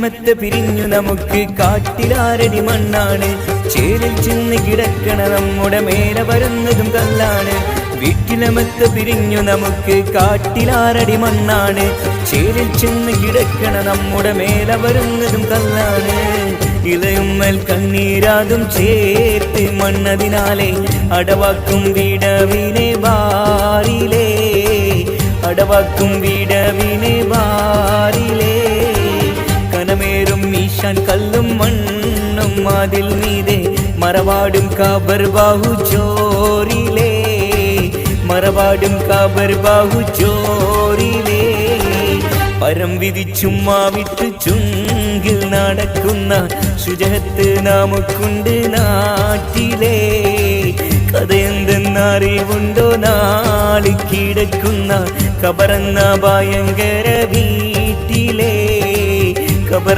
മത്ത് പിരിഞ്ഞു നമുക്ക് കാട്ടിലാരടി മണ്ണാണ്. ചേരിൽ ചെന്ന് കിടക്കണ നമ്മുടെ മേലെ വരുന്നതും കല്ലാണ്. വീട്ടിലമത്ത് പിരിഞ്ഞു നമുക്ക് കാട്ടിലാരടി മണ്ണാണ്. ചേരിൽ ചെന്ന് കിടക്കണ നമ്മുടെ മേലെ വരുന്നതും കല്ലാണ്. ഇളയുമ്മൽ കണ്ണീരാതും ചേർത്ത് മണ്ണതിനാലെ. അടവാക്കും വീടവിനെ വാരിലേ. അടവാക്കും വീടവിനെ ബാറിലേ ഈശാൻ കല്ലും മണ്ണും അതിൽ മീതെ മറവാടും കാബർ ബാഹു ചോറിലേ. മറവാടും കാബർ ബാഹു ചോറിലേ. പരം വിധിച്ചുമ്മാ വിട്ടു ചുങ്കിൽ നടക്കുന്ന ശുചഹത്ത് നമുക്കുണ്ട് നാട്ടിലേ. കഥയെന്തെന്നറിവുണ്ടോ നാളി കിടക്കുന്ന കബറന്ന ഭയങ്കര വീ